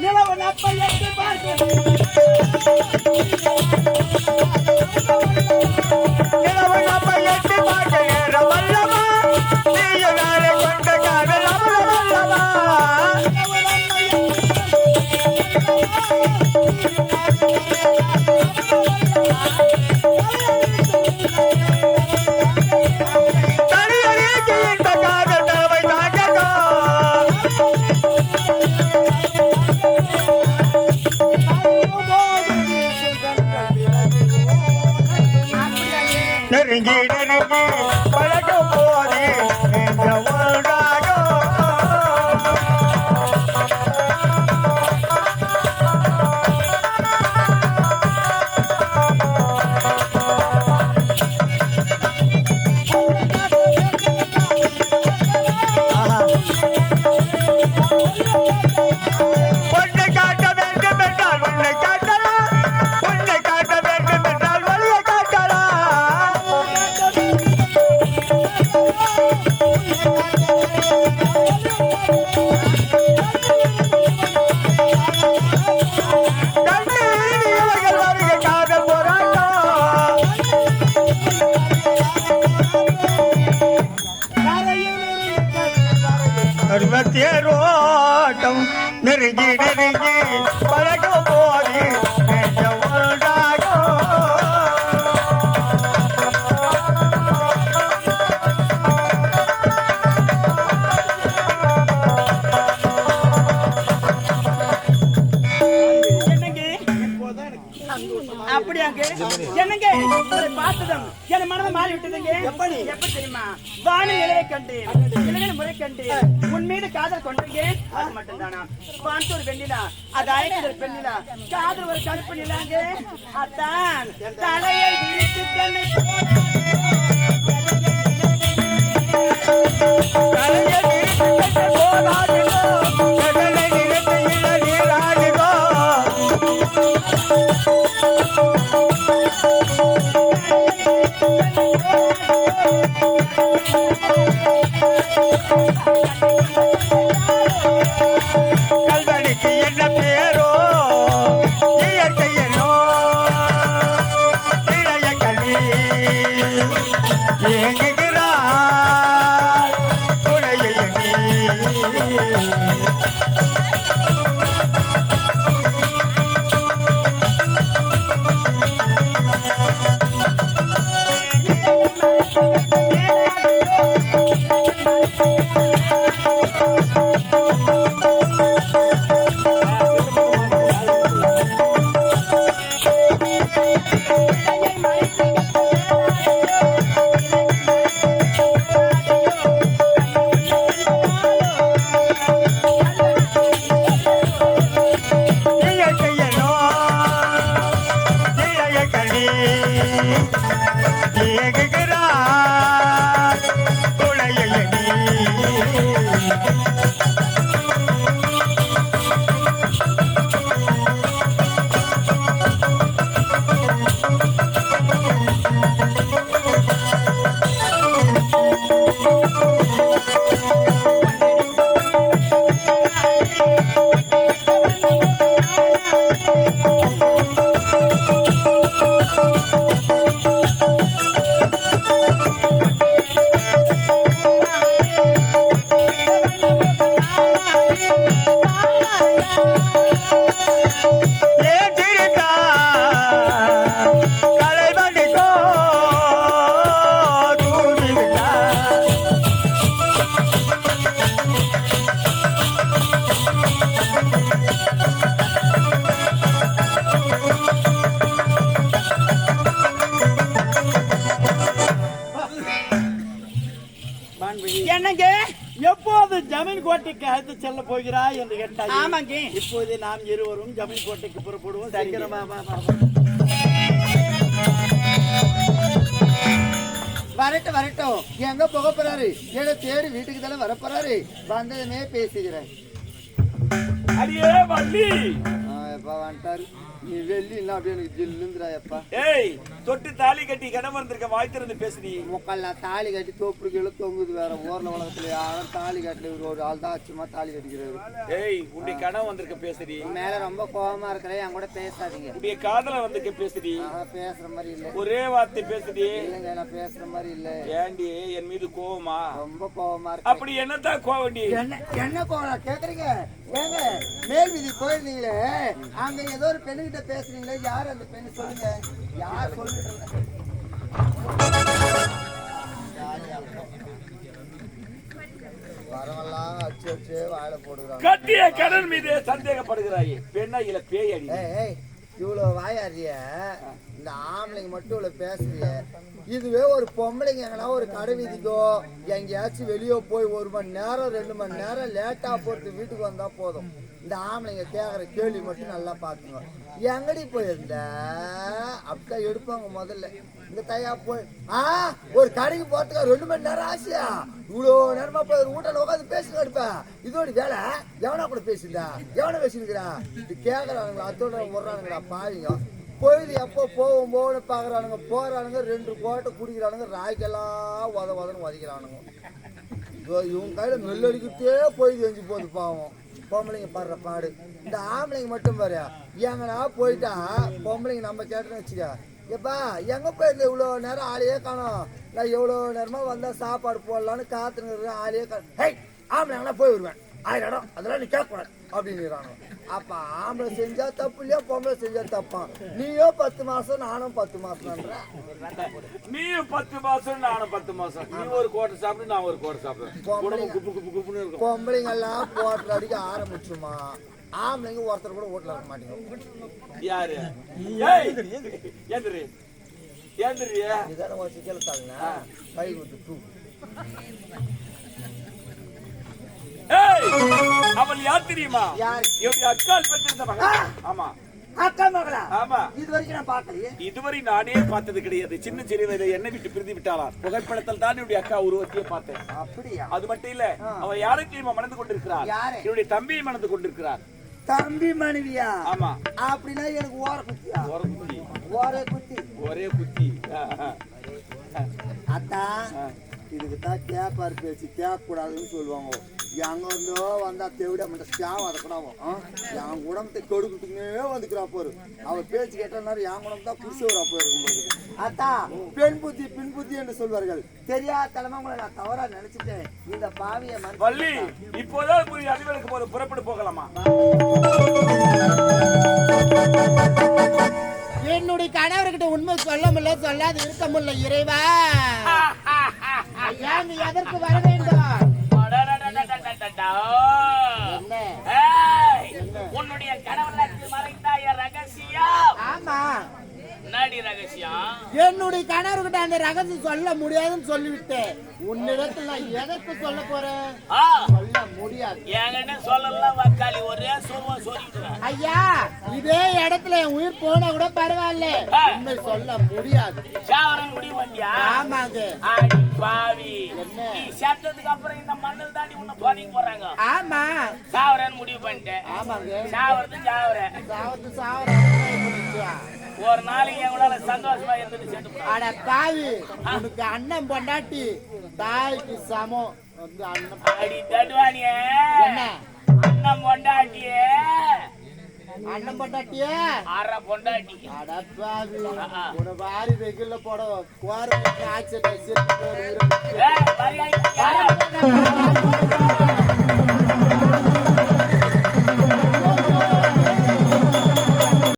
நிலவன் அப்ப எட்டு பார்க்க நெருங்கி தேரோட்டம் நெருங்கி நெருங்கி பழகும் போது அப்படியாங்க? என்னங்க? பார்த்ததும் என் மனதை மாறி விட்டதுங்க எப்படி? எப்படி தெரியுமா? வானி கண்டு முறை கண்டு உன் மீது காதல் கொண்டீங்க அது மட்டும்தானா? பான்சூர் வெண்ணிலா அது அழைக்கிற பெண்ணிலா? காதல் ஒரு கருப்பு நிலாங்க? அத்தான் தலையை விரித்து தன்னை தலையை விரித்து போராடுதோ, கோட்டைக்கு அழைத்து செல்ல போகிறாய் என்று கேட்டாய் ஆமாங்க. இப்போது நாம் இருவரும் ஜமீன் கோட்டைக்கு புறப்படுவோம். வரட்டும் வரட்டும். எங்க போக போறாரு? என்ன தேடி வீட்டுக்கு தானே வர போறாரு? வந்ததுமே பேசிக்கிறேன் அடியே வள்ளி. எப்பா வந்துட்டாரு. நீ வெள்ளி இல்லை அப்படியே எனக்கு ஜில்லுங்கிறா எப்பா ஏய் தொட்டு தாலி கட்டி கடன் வந்திருக்க வாய் திறந்து பேசுடி. முக்கல்ல தாலி கட்டி தோப்புக்கு இழுத்து தொங்குது வேற ஊர்ல உலகத்துல. யாரும் தாலி கட்டல ஒரு ஆள் தான் அச்சுமா தாலி கட்டிக்கிறாரு ஏய் உன்னுடைய கடன் வந்திருக்க பேசுடி. மேல ரொம்ப கோவமா இருக்கிற என் கூட பேசாதீங்க. உன்னுடைய காதல வந்திருக்க பேசுடி. பேசுற மாதிரி இல்ல. ஒரே வார்த்தை பேசுடி. இல்லைங்க நான் பேசுற மாதிரி இல்ல. ஏண்டி என் மீது கோவமா? ரொம்ப கோவமா இருக்கு. அப்படி என்னதான் கோவண்டி என்ன என்ன கோவம் கேக்குறீங்க? ஏங்க மேல் வீதி போயிருந்தீங்களே அங்க ஏதோ ஒரு பெண்ணுகிட்ட பேசுறீங்களே? யார் அந்த பெண்ணு? சொல்லுங்க. யார் சொல்லுங்க வரவெல்லாம் அச்சு அச்சு வாயில போடுறாங்க கட்டிய கடன் மீது சந்தேகப்படுகிறாய். பெண்ணா இல்ல பேய் அடி இவ்வளவு வாயாடிய? இந்த ஆம்பளைங்க மட்டும் இவ்வளவு பேசுறிய? இதுவே ஒரு பொம்பளைங்க எங்கன்னா ஒரு கடை வீதிக்கோ எங்கேயாச்சும் வெளியே போய் ஒரு மணி நேரம் ரெண்டு மணி நேரம் லேட்டா போட்டு வீட்டுக்கு வந்தா போதும். இந்த ஆம்பளைங்க கேக்குற கேள்வி மட்டும் நல்லா பாத்துங்க எங்கடி போயிருந்த? அப்படிதான் எடுப்பாங்க முதல்ல. இந்த தையா போய் ஆ ஒரு கடைக்கு போறதுக்கு ரெண்டு மணி நேரம் ஆசையா இவ்வளோ நேரமா போய் ஒரு உட்காந்து பேசிட்டு இருப்பேன் இதோட வேலை எவனா கூட பேசியிருந்தா? எவனை பேசியிருக்கிறா? இது கேட்கறானுங்களா அதோட விடுறானுங்களா பாருங்க கோயில் எப்போ போவோம் போகணும் பார்க்குறானுங்க போகிறானுங்க ரெண்டு கோட்டை குடிக்கிறானுங்க ராய்க்கெல்லாம் உத உதன்னு உதைக்கிறானுங்க இவன் இவங்க கையில் மெல்லடிக்கிட்டே போய் தெரிஞ்சு போகுது பாவம். பொம்பளைங்க பாடுற பாடு. இந்த ஆம்பளைங்க மட்டும் பாரு. எங்கன்னா போயிட்டா பொம்பளைங்க நம்ம கேட்டோன்னு வச்சுக்க. எப்பா எங்க போயிருந்த இவ்வளோ நேரம் ஆளையே காணோம். நான் எவ்வளோ நேரமா வந்தா சாப்பாடு போடலான்னு காத்துன்னு இருக்கேன் ஆளையே காணும். ஹெய் ஆம்பளைங்கன்னா போய் வருவேன். ஆயிரம் இடம் அதெல்லாம் நீ கேட்கக்கூடாது. அப்படின்னு அப்ப ஆம்பளை செஞ்சா தப்பு இல்லையா? பொம்பளை செஞ்சா தப்பான் நீயோ பத்து மாசம் நானும் பத்து மாசம்ன்ற நீயும் பத்து மாசம் நானும் பத்து மாசம். நீ ஒரு கோட்டை சாப்பிடு நான் ஒரு கோட்டை சாப்பிடுறேன் குடும்பம் குப்பு குப்பு குப்புன்னு இருக்கும். பொம்பளைங்க எல்லாம் போட்டு அடிக்க ஆரம்பிச்சுமா? ஆம்பளைங்க ஒருத்தர் கூட வீட்டுல இருக்க மாட்டேங்க யாரு? ஏய் ஏந்திரி ஏந்திரியா இதான ஒரு சிக்கல் தாங்க கை கொடுத்து தூ அவள் யார் தெரியுமா? யாரு? என்னுடைய அக்கால் பெற்றிருந்த ஆமா. அக்கா மகளா? ஆமா. இது வரைக்கும் நான் பார்க்கலையே. இதுவரை நானே பார்த்தது கிடையாது. சின்ன சிறு வயதில் என்னை விட்டு பிரிந்து விட்டாளாம். புகைப்படத்தில் தான் என்னுடைய அக்கா உருவத்தையே பார்த்தேன். அப்படியா? அது மட்டும் இல்ல அவ யாரை தெரியுமா மணந்து கொண்டிருக்கிறார் யாரு? என்னுடைய தம்பியை மணந்து கொண்டிருக்கிறார் தம்பி மனைவியா? ஆமா. அப்படின்னா எனக்கு ஓர குத்தியா? ஒரே குத்தி. ஓர குத்தி. ஒரே குத்தி. ஆ, ஆ. அத்தா இதுக்கு தான் கேப்பார் பேச்சு கேட்க கூடாதுன்னு சொல்லுவாங்க. எங்க இருந்தோ வந்தா தேவிட மட்டும் சேவம் அதை கூட என் குடம்பத்தை கொடுக்கறதுக்குனே வந்துக்கிறா போரு. அவ பேச்சு கேட்டாரு என் குடம் தான் குடிசவரா போயிருக்கும் போது அத்தா பெண் புத்தி பின் புத்தி என்று சொல்வார்கள். தெரியாத தலைமை உங்களை நான் தவறா நினைச்சிட்டேன். இந்த பாவிய வள்ளி இப்போதான் புரிய அறிவலுக்கு போது புறப்பட்டு போகலாமா? என்னுடைய கணவர்கிட்ட உண்மை சொல்ல முடியல சொல்லாது இருக்க முடியல இறைவா. ஏங்க எதற்கு வர என்னுடைய கணவர்கிட்ட அந்த ரகசியம் சொல்ல முடியாதுன்னு சொல்லிவிட்டேன் உன்னிடத்துல நான் எதற்கு சொல்ல போறேன்? சொல்ல முடியாது. என்கிட்ட சொல்லலாம் வக்காளி ஒரே சோமா சொல்லிவிடுறேன் ஐயா இதே இடத்துல என் உயிர் போனா கூட பரவாயில்ல. உண்மை சொல்ல முடியாது. சாவரன் முடிவு பண்ணியா ஆமாங்க அடி பாவி? நீ செத்ததுக்கு அப்புறம் இந்த மண்ணில் தாண்டி உன்னை போதைக்கு போறாங்க. ஆமா. சாவரன் முடிவு பண்ணிட்டேன். ஆமாங்க சாவறது சாவறேன் சாவத்து சாவர ஒரு நாளைக்கு கூட சந்தோஷமா இருந்துட்டு போறான். அட பாவி உனக்கு அண்ணன் பொண்டாட்டி தாய்க்கு சமம். வந்து அண்ணன். அடி தடுவானியே. என்ன? அண்ணன் பொண்டாட்டியே. அண்ணன் பொண்டாட்டியே? அரை பொண்டாட்டி. அட பாவி. உன வாரி வெயில்ல போட கோர ஆக்சிடென்ட்